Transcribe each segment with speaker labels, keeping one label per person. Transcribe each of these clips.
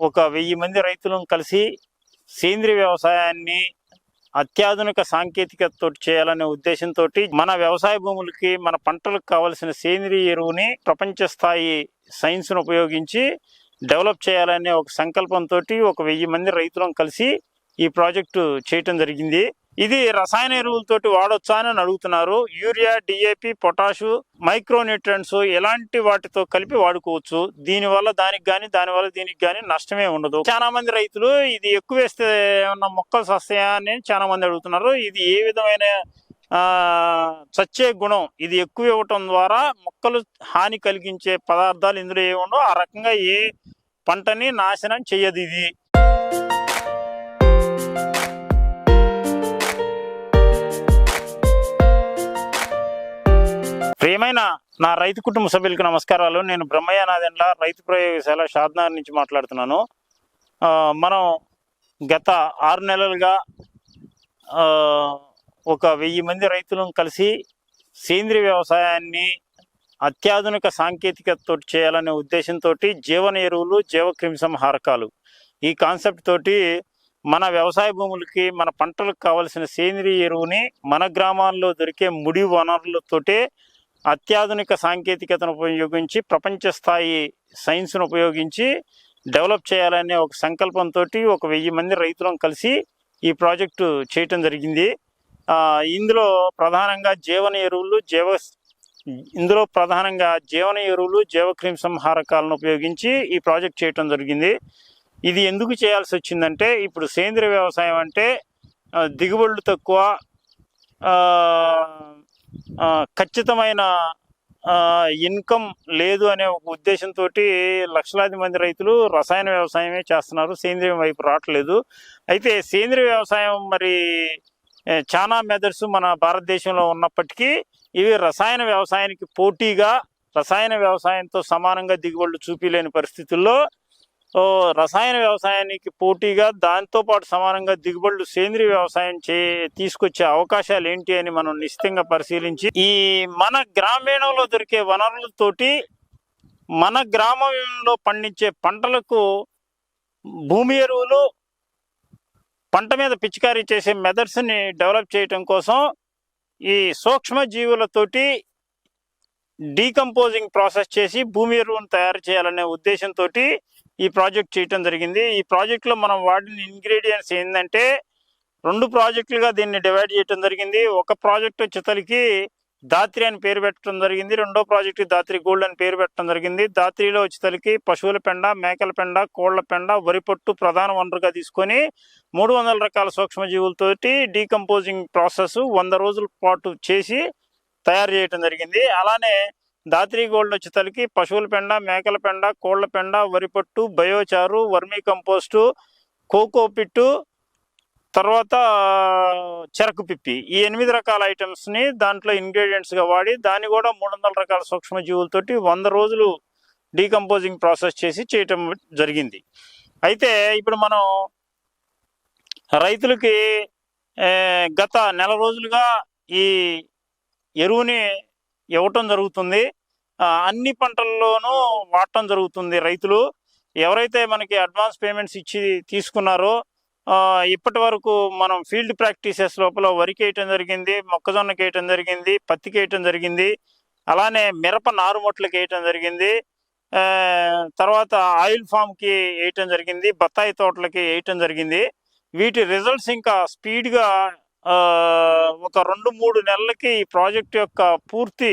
Speaker 1: ఒక వెయ్యి మంది రైతులను కలిసి సేంద్రియ వ్యవసాయాన్ని అత్యాధునిక సాంకేతికతతో చేయాలనే ఉద్దేశంతో మన వ్యవసాయ భూములకి మన పంటలకు కావలసిన సేంద్రియ ఎరువుని ప్రపంచ స్థాయి సైన్స్ను ఉపయోగించి డెవలప్ చేయాలనే ఒక సంకల్పంతో ఒక వెయ్యి మంది రైతులను కలిసి ఈ ప్రాజెక్టు చేయటం జరిగింది. ఇది రసాయన ఎరువులతోటి వాడొచ్చా అని అడుగుతున్నారు. యూరియా డిఏపి పొటాషు మైక్రోన్యూట్రియన్స్ ఎలాంటి వాటితో కలిపి వాడుకోవచ్చు? దీని వల్ల దానికి కానీ దాని వల్ల దీనికి కానీ నష్టమే ఉండదు. చాలా మంది రైతులు ఇది ఎక్కువ వేస్తే ఏమన్నా మొక్కలు సస్తాయా అని చాలా మంది అడుగుతున్నారు. ఇది ఏ విధమైన ఆ చచ్చే గుణం? ఇది ఎక్కువ ఇవ్వటం ద్వారా మొక్కలు హాని కలిగించే పదార్థాలు ఇందులో ఏముండో ఆ రకంగా ఏ పంటని నాశనం చేయదు ఇది. ప్రియమైన నా రైతు కుటుంబ సభ్యులకు నమస్కారాలు. నేను బ్రహ్మయ్య నాదెండ్ల రైతు ప్రయోగశాల షాద్నగర్ నుంచి మాట్లాడుతున్నాను. మనం గత ఆరు నెలలుగా ఒక వెయ్యి మంది రైతులను కలిసి సేంద్రియ వ్యవసాయాన్ని అత్యాధునిక సాంకేతికతతో చేయాలనే ఉద్దేశంతో జీవన ఎరువులు జీవ క్రిమిసంహారకాలు. ఈ కాన్సెప్ట్ తోటి మన వ్యవసాయ భూములకి మన పంటలకు కావలసిన సేంద్రియ ఎరువుని మన గ్రామాల్లో దొరికే ముడి వనరులతోటే అత్యాధునిక సాంకేతికతను ఉపయోగించి ప్రపంచ స్థాయి సైన్స్ను ఉపయోగించి డెవలప్ చేయాలనే ఒక సంకల్పంతో ఒక వెయ్యి మంది రైతులను కలిసి ఈ ప్రాజెక్టు చేయటం జరిగింది. ఇందులో ప్రధానంగా జీవన ఎరువులు జీవ ఇందులో ప్రధానంగా జీవన ఎరువులు జీవక్రిమి సంహారకాలను ఉపయోగించి ఈ ప్రాజెక్ట్ చేయటం జరిగింది. ఇది ఎందుకు చేయాల్సి వచ్చిందంటే ఇప్పుడు సేంద్రియ వ్యవసాయం అంటే దిగుబడులు తక్కువ ఖచ్చితమైన ఇన్కమ్ లేదు అనే ఒక ఉద్దేశంతో లక్షలాది మంది రైతులు రసాయన వ్యవసాయమే చేస్తున్నారు. సేంద్రియం వైపు రావట్లేదు. అయితే సేంద్రియ వ్యవసాయం మరి చాలా మెథడ్స్ మన భారతదేశంలో ఉన్నప్పటికీ ఇవి రసాయన వ్యవసాయానికి పోటీగా రసాయన వ్యవసాయంతో సమానంగా దిగుబడులు చూపించలేని పరిస్థితుల్లో సో రసాయన వ్యవసాయానికి పోటీగా దాంతో పాటు సమానంగా దిగుబడులు సేంద్రియ వ్యవసాయం చే తీసుకొచ్చే అవకాశాలు ఏంటి అని మనం నిశ్చితంగా పరిశీలించి ఈ మన గ్రామీణంలో దొరికే వనరులతోటి మన గ్రామంలో పండించే పంటలకు భూమి ఎరువులు పంట మీద పిచికారీ చేసే మెథడ్స్ని డెవలప్ చేయటం కోసం ఈ సూక్ష్మ జీవులతోటి డీకంపోజింగ్ ప్రాసెస్ చేసి భూమి ఎరువును తయారు చేయాలనే ఉద్దేశంతో ఈ ప్రాజెక్ట్ చేయటం జరిగింది. ఈ ప్రాజెక్ట్లో మనం వాడిన ఇంగ్రీడియంట్స్ ఏంటంటే రెండు ప్రాజెక్టులుగా దీన్ని డివైడ్ చేయటం జరిగింది. ఒక ప్రాజెక్ట్ చితలికి దాత్రి అని పేరు పెట్టడం జరిగింది. రెండో ప్రాజెక్టు దాత్రి గోల్డ్ అని పేరు పెట్టడం జరిగింది. దాత్రిలో వచ్చేసరికి పశువుల పెండ మేకల పెండ కోళ్ళ పెండ వరి పొట్టు ప్రధాన వనరుగా తీసుకొని మూడు వందల రకాల సూక్ష్మజీవులతోటి డీకంపోజింగ్ ప్రాసెస్ వంద రోజుల పాటు చేసి తయారు చేయటం జరిగింది. అలానే దాత్రి గోల్డ్ వచ్చేసరికి పశువుల పెండ మేకల పెండ కోళ్ళ పెండ వరిపట్టు బయోచారు వర్మీ కంపోస్టు కోకో పిట్టు తర్వాత చెరకు పిప్పి. ఈ ఎనిమిది రకాల ఐటమ్స్ని దాంట్లో ఇంగ్రీడియంట్స్గా వాడి దాన్ని కూడా మూడు వందల రకాల సూక్ష్మజీవులతోటి వంద రోజులు డీకంపోజింగ్ ప్రాసెస్ చేసి చేయటం జరిగింది. అయితే ఇప్పుడు మనం రైతులకి గత నెల రోజులుగా ఈ ఎరువుని ఇవ్వటం జరుగుతుంది. అన్ని పంటల్లోనూ వాడటం జరుగుతుంది రైతులు. ఎవరైతే మనకి అడ్వాన్స్ పేమెంట్స్ ఇచ్చి తీసుకున్నారో ఇప్పటి వరకు మనం ఫీల్డ్ ప్రాక్టీసెస్ లోపల వరికి వేయటం జరిగింది మొక్కజొన్నకి వేయటం జరిగింది పత్తికి వేయటం జరిగింది అలానే మిరప నారుమొట్లకి వేయటం జరిగింది తర్వాత ఆయిల్ ఫామ్కి వేయటం జరిగింది బత్తాయి తోటలకి వేయటం జరిగింది. వీటి రిజల్ట్స్ ఇంకా స్పీడ్గా ఒక రెండు మూడు నెలలకి ఈ ప్రాజెక్ట్ యొక్క పూర్తి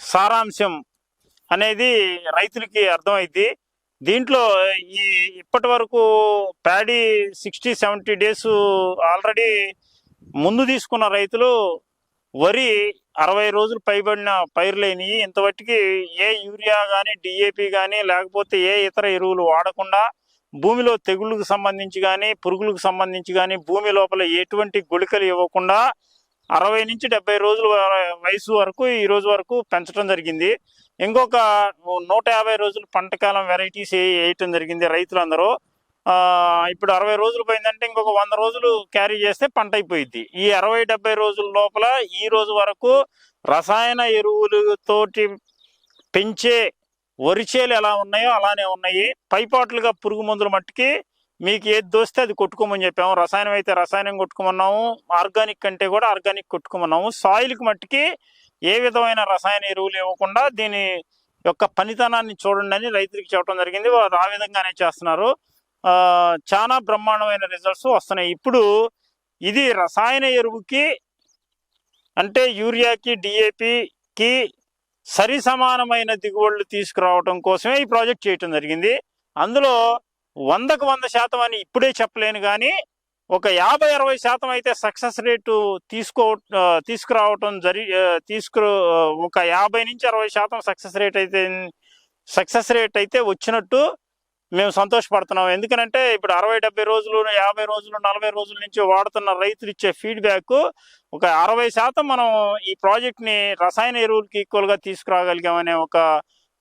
Speaker 1: సారాంశం అనేది రైతులకి అర్థమైంది దీంట్లో ఈ ఇప్పటి వరకు paddy sixty seventy days already ముందు తీసుకున్న రైతులు వరి అరవై రోజులు పైబడిన పైర్లేని. ఇంతవట్టికి ఏ యూరియా కానీ డిఏపి కానీ లేకపోతే ఏ ఇతర ఎరువులు వాడకుండా భూమిలో తెగుళ్ళకు సంబంధించి కానీ పురుగులకు సంబంధించి కానీ భూమి లోపల ఎటువంటి గుళికలు ఇవ్వకుండా అరవై నుంచి డెబ్బై రోజుల వయసు వరకు ఈ రోజు వరకు పెంచడం జరిగింది. ఇంకొక నూట యాభై రోజులు పంటకాలం వెరైటీస్ వేయటం జరిగింది రైతులందరూ. ఇప్పుడు అరవై రోజులు పోయిందంటే ఇంకొక వంద రోజులు క్యారీ చేస్తే పంట అయిపోయింది ఈ అరవై డెబ్బై రోజుల లోపల ఈ రోజు వరకు రసాయన ఎరువులతోటి పెంచే వరిచేలు ఎలా ఉన్నాయో అలానే ఉన్నాయి. పైపాట్లుగా పురుగు మందులు మట్టుకి మీకు ఏది దోస్తే అది కొట్టుకోమని చెప్పాము. రసాయనం అయితే రసాయనం కొట్టుకోమన్నాము. ఆర్గానిక్ అంటే కూడా ఆర్గానిక్ కొట్టుకోమన్నాము. సాయిల్కి మట్టుకి ఏ విధమైన రసాయన ఎరువులు ఇవ్వకుండా దీని యొక్క పనితనాన్ని చూడండి అని రైతులకు చెప్పడం జరిగింది. వారు ఆ విధంగానే చేస్తున్నారు. చాలా బ్రహ్మాండమైన రిజల్ట్స్ వస్తున్నాయి. ఇప్పుడు ఇది రసాయన ఎరువుకి అంటే యూరియాకి డిఏపికి సరి సమానమైన దిగుబడులు తీసుకురావడం కోసమే ఈ ప్రాజెక్ట్ చేయటం జరిగింది. అందులో వందకు వంద శాతం అని ఇప్పుడే చెప్పలేను కానీ ఒక యాభై అరవై శాతం అయితే సక్సెస్ రేటు తీసుకో తీసుకురావటం జరి తీసుకు ఒక యాభై నుంచి అరవై శాతం సక్సెస్ రేట్ అయితే సక్సెస్ రేట్ అయితే వచ్చినట్టు మేము సంతోషపడుతున్నాం. ఎందుకంటే ఇప్పుడు అరవై డెబ్బై రోజులు యాభై రోజులు నలభై రోజుల నుంచి వాడుతున్న రైతులు ఇచ్చే ఫీడ్బ్యాక్ ఒక అరవై శాతం మనం ఈ ప్రాజెక్ట్ని రసాయన ఎరువులకి ఈక్వల్గా తీసుకురాగలిగామనే ఒక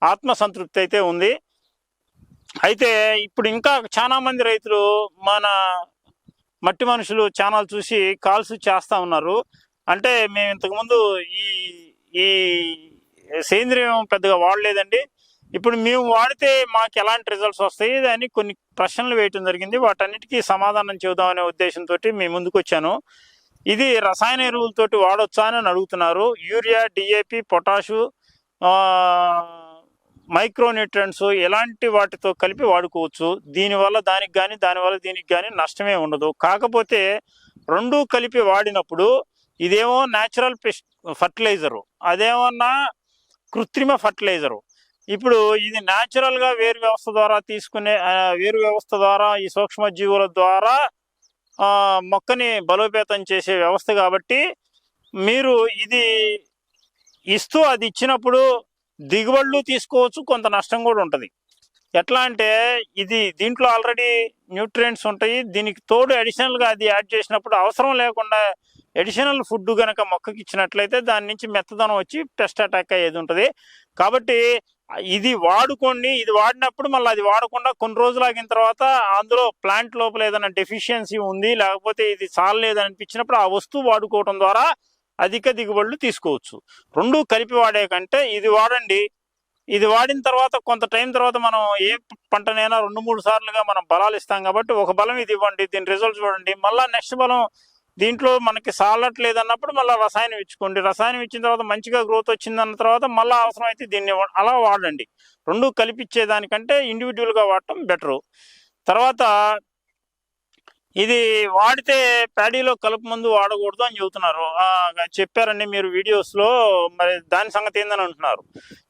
Speaker 1: ఆత్మ సంతృప్తి అయితే ఉంది. అయితే ఇప్పుడు ఇంకా చాలా మంది రైతులు మన మట్టి మనుషులు ఛానల్ చూసి కాల్స్ చేస్తా ఉన్నారు. అంటే మేము ఇంతకుముందు ఈ ఈ సేంద్రియం పెద్దగా వాడలేదండి. ఇప్పుడు మేము వాడితే మాకు ఎలాంటి రిజల్ట్స్ వస్తాయి అని కొన్ని ప్రశ్నలు వేయటం జరిగింది. వాటన్నిటికీ సమాధానం చెబుదామనే ఉద్దేశంతో మేము ముందుకు వచ్చాను. ఇది రసాయన ఎరువులతోటి వాడొచ్చా అని అడుగుతున్నారు. యూరియా డిఏపి పొటాషు మైక్రోన్యూట్రియన్స్ ఎలాంటి వాటితో కలిపి వాడుకోవచ్చు? దీనివల్ల దానికి కానీ దానివల్ల దీనికి కానీ నష్టమే ఉండదు. కాకపోతే రెండు కలిపి వాడినప్పుడు ఇదేమో న్యాచురల్ పెస్ట్ ఫర్టిలైజరు అదేమన్నా కృత్రిమ ఫర్టిలైజరు ఇప్పుడు ఇది న్యాచురల్గా వేరు వ్యవస్థ ద్వారా తీసుకునే వేరు వ్యవస్థ ద్వారా ఈ సూక్ష్మజీవుల ద్వారా మొక్కని బలోపేతం చేసే వ్యవస్థ కాబట్టి మీరు ఇది ఇస్తూ అది ఇచ్చినప్పుడు దిగుబడులు తీసుకోవచ్చు కొంత నష్టం కూడా ఉంటుంది. ఎట్లా అంటే ఇది దీంట్లో ఆల్రెడీ న్యూట్రియంట్స్ ఉంటాయి దీనికి తోడు అడిషనల్గా అది యాడ్ చేసినప్పుడు అవసరం లేకుండా అడిషనల్ ఫుడ్ కనుక మొక్కకి ఇచ్చినట్లయితే దాని నుంచి మెత్తదనం వచ్చి పెస్ట్ అటాక్ అయ్యేది ఉంటుంది. కాబట్టి ఇది వాడుకోండి ఇది వాడినప్పుడు మళ్ళీ అది వాడకుండా కొన్ని రోజులు ఆగిన తర్వాత అందులో ప్లాంట్ లోపల ఏదైనా డెఫిషియన్సీ ఉంది లేకపోతే ఇది చాలలేదు అనిపించినప్పుడు ఆ వస్తువు వాడుకోవడం ద్వారా అధిక దిగుబడులు తీసుకోవచ్చు. రెండు కలిపి వాడే కంటే ఇది వాడండి. ఇది వాడిన తర్వాత కొంత టైం తర్వాత మనం ఏ పంటనైనా రెండు మూడు సార్లుగా మనం బలాలు ఇస్తాం కాబట్టి ఒక బలం ఇది ఇవ్వండి దీని రిజల్ట్ చూడండి. మళ్ళీ నెక్స్ట్ బలం దీంట్లో మనకి సాలట్లేదు అన్నప్పుడు మళ్ళీ రసాయనం ఇచ్చుకోండి. రసాయనం ఇచ్చిన తర్వాత మంచిగా గ్రోత్ వచ్చిందన్న తర్వాత మళ్ళీ అవసరం అయితే దీన్ని వా- అలా వాడండి. రెండు కలిపిచ్చే దానికంటే వాడటం బెటరు తర్వాత ఇది వాడితే ప్యాడీలో కలుపు మందు వాడకూడదు అని చెబుతున్నారు. చెప్పారండి మీరు వీడియోస్లో. మరి దాని సంగతి ఏందని అంటున్నారు.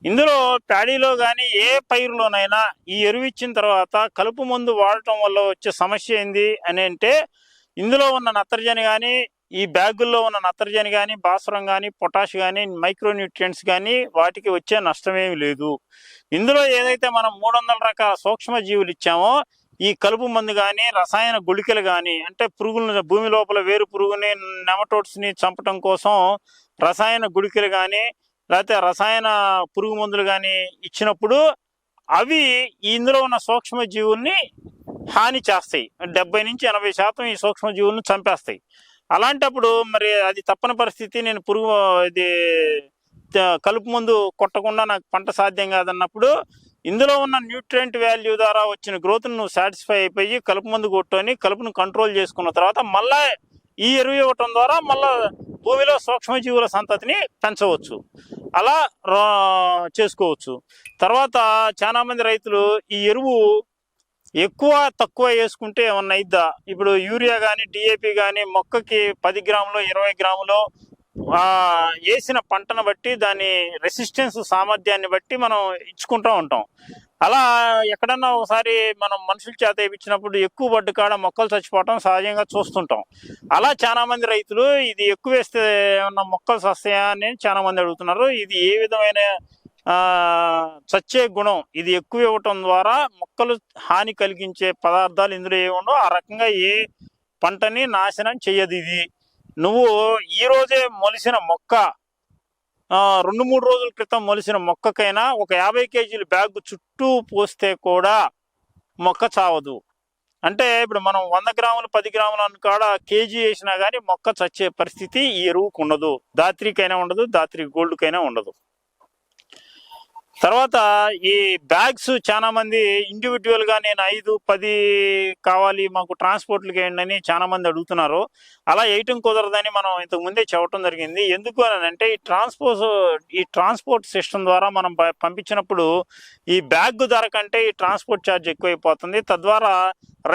Speaker 1: ఇందులో ప్యాడీలో కానీ ఏ పైరులోనైనా ఈ ఎరువు ఇచ్చిన తర్వాత కలుపు మందు వాడటం వల్ల వచ్చే సమస్య ఏంది అని అంటే ఇందులో ఉన్న నత్రజని కానీ ఈ బ్యాగుల్లో ఉన్న నత్రజని కానీ భాస్వరం కానీ పొటాష్ కానీ మైక్రోన్యూట్రియంట్స్ కానీ వాటికి వచ్చే నష్టమేమి లేదు. ఇందులో ఏదైతే మనం మూడు వందల రకాల సూక్ష్మ జీవులు ఇచ్చామో ఈ కలుపు మందు కానీ రసాయన గుళికలు కానీ అంటే పురుగులను భూమి లోపల వేరు పురుగుని నెమటోట్స్ని చంపటం కోసం రసాయన గుళికలు కానీ లేకపోతే రసాయన పురుగు మందులు కానీ ఇచ్చినప్పుడు అవి ఇందులో ఉన్న సూక్ష్మ జీవుల్ని హాని చేస్తాయి. డెబ్బై నుంచి ఎనభై శాతం ఈ సూక్ష్మజీవులను చంపేస్తాయి. అలాంటప్పుడు మరి అది తప్పని పరిస్థితి. నేను పురుగు ఇది కలుపు మందు కొట్టకుండా నాకు పంట సాధ్యం కాదన్నప్పుడు ఇందులో ఉన్న న్యూట్రియంట్ వాల్యూ ద్వారా వచ్చిన గ్రోత్ నువ్వు సాటిస్ఫై అయిపోయి కలుపు మందు కొట్టుకొని కలుపును కంట్రోల్ చేసుకున్న తర్వాత మళ్ళా ఈ ఎరువు ఇవ్వటం ద్వారా మళ్ళా భూమిలో సూక్ష్మజీవుల సంతతిని పెంచవచ్చు. అలా రా- చేసుకోవచ్చు. తర్వాత చాలామంది రైతులు ఈ ఎరువు ఎక్కువ తక్కువ వేసుకుంటే ఏమన్నా అయిద్దా? ఇప్పుడు యూరియా కానీ డిఏపి కానీ మొక్కకి పది గ్రాములు ఇరవై గ్రాములు వేసిన పంటను బట్టి దాని రెసిస్టెన్స్ సామర్థ్యాన్ని బట్టి మనం ఇచ్చుకుంటూ ఉంటాం. అలా ఎక్కడన్నా ఒకసారి మనం మనుషుల చేత వేయించినప్పుడు ఎక్కువ పడ్డు కాడ మొక్కలు చచ్చిపోవటం సహజంగా చూస్తుంటాం. అలా చాలామంది రైతులు ఇది ఎక్కువ వేస్తే ఏమన్నా మొక్కలు వస్తాయా అని చాలామంది అడుగుతున్నారు. ఇది ఏ విధమైన చచ్చే గుణం ఇది ఎక్కువ ఇవ్వటం ద్వారా మొక్కలు హాని కలిగించే పదార్థాలు ఇందులో ఏముండో ఆ రకంగా ఏ పంటని నాశనం చెయ్యదు ఇది. నువ్వు ఈ రోజే మొలిసిన మొక్క రెండు మూడు రోజుల క్రితం మొలిసిన మొక్కకైనా ఒక యాభై కేజీల బ్యాగ్ చుట్టూ పోస్తే కూడా మొక్క చావదు. అంటే ఇప్పుడు మనం వంద గ్రాములు పది గ్రాములు అనుకాడ కేజీ వేసినా కానీ మొక్క చచ్చే పరిస్థితి ఈ ఎరువుకు ఉండదు. దాత్రికైనా ఉండదు దాత్రి గోల్డ్కైనా ఉండదు. తర్వాత ఈ బ్యాగ్స్ చాలా మంది ఇండివిజువల్గా నేను ఐదు పది కావాలి మాకు ట్రాన్స్పోర్ట్లకి వేయండి అని చాలా మంది అడుగుతున్నారు. అలా వేయటం కుదరదని మనం ఇంతకు ముందే చెప్పడం జరిగింది. ఎందుకు అని అంటే ఈ ట్రాన్స్పోర్ట్ ఈ ట్రాన్స్పోర్ట్ సిస్టమ్ ద్వారా మనం పంపించినప్పుడు ఈ బ్యాగ్ ధర కంటే ఈ ట్రాన్స్పోర్ట్ ఛార్జ్ ఎక్కువైపోతుంది. తద్వారా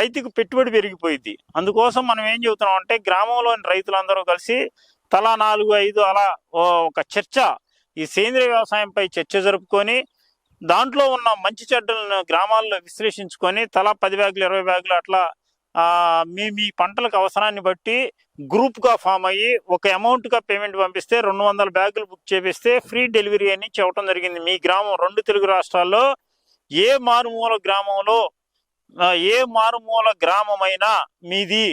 Speaker 1: రైతుకు పెట్టుబడి పెరిగిపోయింది అందుకోసం మనం ఏం చెబుతున్నాం అంటే గ్రామంలోని రైతులందరూ కలిసి తలా నాలుగు ఐదు అలా ఓ ఒక చర్చ ఈ సేంద్రియ వ్యవసాయంపై చర్చ జరుపుకొని దాంట్లో ఉన్న మంచి చెడ్డలను గ్రామాల్లో విశ్లేషించుకొని తలా పది బ్యాగులు ఇరవై బ్యాగులు అట్లా మీ మీ పంటలకు అవసరాన్ని బట్టి గ్రూప్గా ఫామ్ అయ్యి ఒక అమౌంట్గా పేమెంట్ పంపిస్తే రెండు వందల బ్యాగులు బుక్ చేపిస్తే ఫ్రీ డెలివరీ అని చెప్పడం జరిగింది. మీ గ్రామం రెండు తెలుగు రాష్ట్రాల్లో ఏ మారుమూల గ్రామంలో ఏ మారుమూల గ్రామమైనా మీది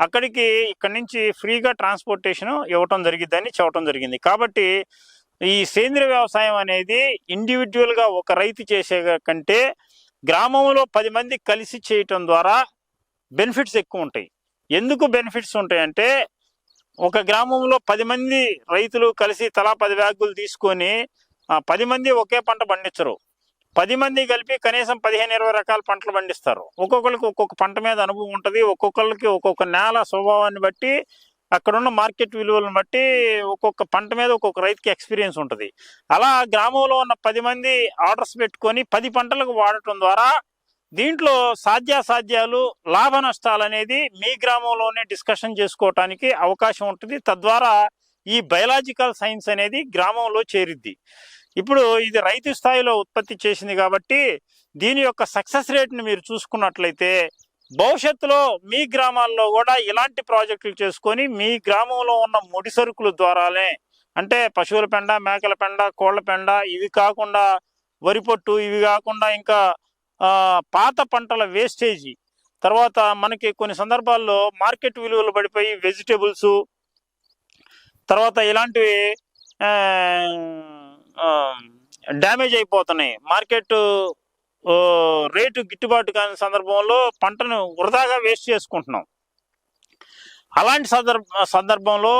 Speaker 1: అక్కడికి ఇక్కడి నుంచి ఫ్రీగా ట్రాన్స్పోర్టేషన్ ఇవ్వటం జరిగిద్దని చెప్పడం జరిగింది. కాబట్టి ఈ సేంద్రియ వ్యవసాయం అనేది ఇండివిజువల్గా ఒక రైతు చేసే కంటే గ్రామంలో పది మంది కలిసి చేయటం ద్వారా బెనిఫిట్స్ ఎక్కువ ఉంటాయి. ఎందుకు బెనిఫిట్స్ ఉంటాయంటే ఒక గ్రామంలో పది మంది రైతులు కలిసి తలా పది బ్యాగులు తీసుకొని ఆ, పది మంది ఒకే పంట పండించరు. పది మంది కలిపి కనీసం పదిహేను ఇరవై రకాల పంటలు పండిస్తారు. ఒక్కొక్కరికి ఒక్కొక్క పంట మీద అనుభవం ఉంటుంది. ఒక్కొక్కరికి ఒక్కొక్క నేల స్వభావాన్ని బట్టి అక్కడున్న మార్కెట్ విలువలను బట్టి ఒక్కొక్క పంట మీద ఒక్కొక్క రైతుకి ఎక్స్పీరియన్స్ ఉంటుంది. అలా గ్రామంలో ఉన్న పది మంది ఆర్డర్స్ పెట్టుకొని పది పంటలకు వాడటం ద్వారా దీంట్లో సాధ్యాసాధ్యాలు లాభ నష్టాలు అనేది మీ గ్రామంలోనే డిస్కషన్ చేసుకోవటానికి అవకాశం ఉంటుంది. తద్వారా ఈ బయలాజికల్ సైన్స్ అనేది గ్రామంలో చేరిద్ది. ఇప్పుడు ఇది రైతు స్థాయిలో ఉత్పత్తి చేసింది కాబట్టి దీని యొక్క సక్సెస్ రేట్ని మీరు చూసుకున్నట్లయితే భవిష్యత్తులో మీ గ్రామాల్లో కూడా ఇలాంటి ప్రాజెక్టులు చేసుకొని మీ గ్రామంలో ఉన్న ముడి సరుకుల ద్వారానే అంటే పశువుల పెండ మేకల పెండ కోళ్ళ పెండ ఇవి కాకుండా వరి పొట్టు ఇవి కాకుండా ఇంకా పాత పంటల వేస్టేజీ. తర్వాత మనకి కొన్ని సందర్భాల్లో మార్కెట్ విలువలు పడిపోయి వెజిటేబుల్స్ తర్వాత ఇలాంటివి డ్యామేజ్ అయిపోతున్నాయి. మార్కెట్ రేటు గిట్టుబాటు కాని సందర్భంలో పంటను వృధాగా వేస్ట్ చేసుకుంటున్నాం. అలాంటి సందర్భ సందర్భంలో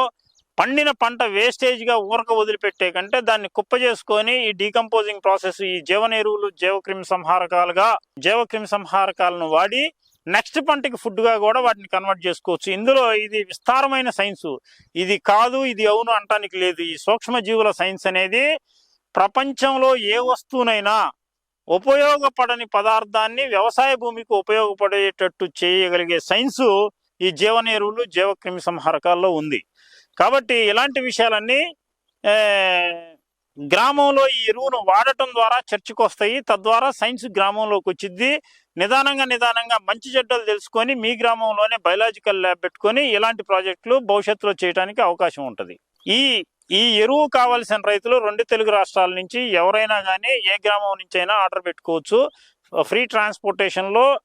Speaker 1: పండిన పంట వేస్టేజ్గా ఊరక వదిలిపెట్టే కంటే దాన్ని కుప్ప చేసుకొని ఈ డీకంపోజింగ్ ప్రాసెస్ ఈ జీవన ఎరువులు జీవక్రిమి సంహారకాలుగా జీవక్రిమి సంహారకాలను వాడి నెక్స్ట్ పంటకి ఫుడ్గా కూడా వాటిని కన్వర్ట్ చేసుకోవచ్చు. ఇందులో ఇది విస్తారమైన సైన్సు. ఇది కాదు ఇది అవును అంటానికి లేదు. ఈ సూక్ష్మ జీవుల సైన్స్ అనేది ప్రపంచంలో ఏ వస్తువునైనా ఉపయోగపడని పదార్థాన్ని వ్యవసాయ భూమికి ఉపయోగపడేటట్టు చేయగలిగే సైన్సు ఈ జీవన ఎరువులు జీవక్రిమి సంహారకాల్లో ఉంది. కాబట్టి ఇలాంటి విషయాలన్నీ గ్రామంలో ఈ ఎరువును వాడటం ద్వారా చర్చకు వస్తాయి తద్వారా సైన్స్ గ్రామంలోకి వచ్చింది నిదానంగా నిదానంగా మంచి చెడ్డలు తెలుసుకొని మీ గ్రామంలోనే బయలాజికల్ ల్యాబ్ పెట్టుకొని ఇలాంటి ప్రాజెక్టులు భవిష్యత్తులో చేయడానికి అవకాశం ఉంటుంది. ఈ ఈ ఎరువు కావాల్సిన రైతులు రెండు తెలుగు రాష్ట్రాల నుంచి ఎవరైనా కానీ ఏ గ్రామం నుంచి అయినా ఆర్డర్ పెట్టుకోవచ్చు. ఫ్రీ ట్రాన్స్పోర్టేషన్లో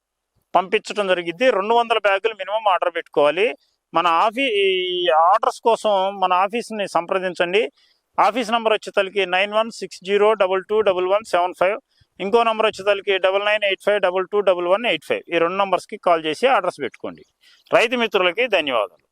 Speaker 1: పంపించడం జరిగింది రెండు వందల బ్యాగులు మినిమం ఆర్డర్ పెట్టుకోవాలి. మన ఆఫీ ఈ ఆర్డర్స్ కోసం మన ఆఫీస్ని సంప్రదించండి. Office number వచ్చేతలకి nine one six zero double two double one seven five. ఇంకో number వచ్చేతలకి double nine eight five double two double one eight five. ఈ రెండు నెంబర్స్కి కాల్ చేసి ఆర్డర్స్ పెట్టుకోండి. రైతు మిత్రులకి ధన్యవాదాలు.